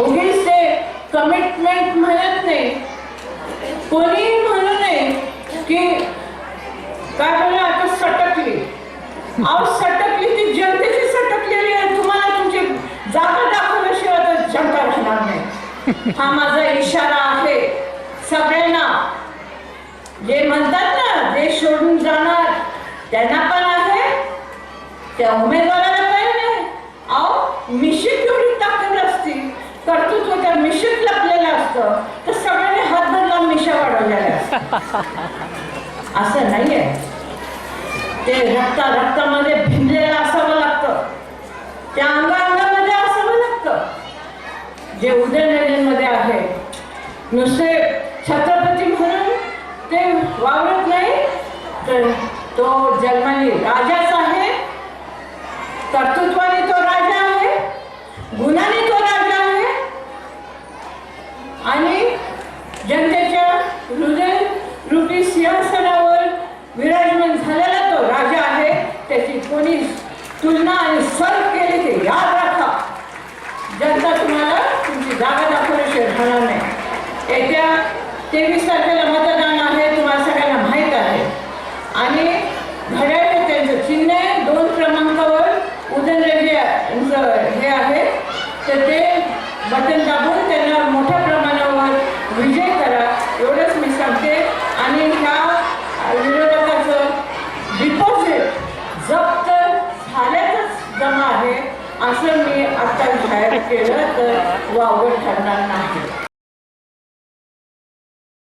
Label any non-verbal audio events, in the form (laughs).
उगीच ते कमिटमेंट म्हणत नाही. कोणी म्हणू नये की काय बोलला आता सटकली. अहो सटकली ती जनतेची सटकलेली आहे. तुम्हाला तुमची जागा दाखवल्याशिवाय तर जनता राहणार नाही. हा माझा इशारा आहे. सगळ्यांना जे म्हणतात ना देश सोडून जाणार त्यांना पण आहे. त्या उमेदवाराला पण नाही अहो मिशी त्या मिशीत लपलेलं असतं तर सगळ्यांनी हातभर लावून मिशा वाढवलेल्या असतात. (laughs) असं नाहीये. ते रक्ता रक्तामध्ये भिनलेलं असावं लागतं. त्या अंगा अंगामध्ये असावं लागतं. जे उदयनराजेंमध्ये आहे. नुसते छत्रपती म्हणून ते वावरत नाही तर तो जन्माने राजाच आहे कर्तृत्वाने तो राजा आहे गुणाने तो राजा आहे आणि जनतेच्या हृदय रूपी सिंहासनावर विराजमान झालेला तो राजा आहे त्याची कोणी तुलना आणि सर केली ते याद राखा. जनता तुम्हाला तुमची जागा दाखवल्याशिवाय राहणार नाही. येत्या तेवीस तारखेला मतदान आहे तुम्हाला सगळ्यांना माहीत आहे आणि घड्याळ हे त्यांचं चिन्ह आहे दोन क्रमांकावर उदयनराजे यांचं हे आहे तर ते बटन दाबून त्यांना मोठ्या प्रमाणावर विजय करा एवढंच मी सांगते आणि ह्या विरोधकाचं डिपॉझिट जप्त झाल्याचंच जमा आहे असं मी आता जाहीर केलं तर वावड ठरणार नाही.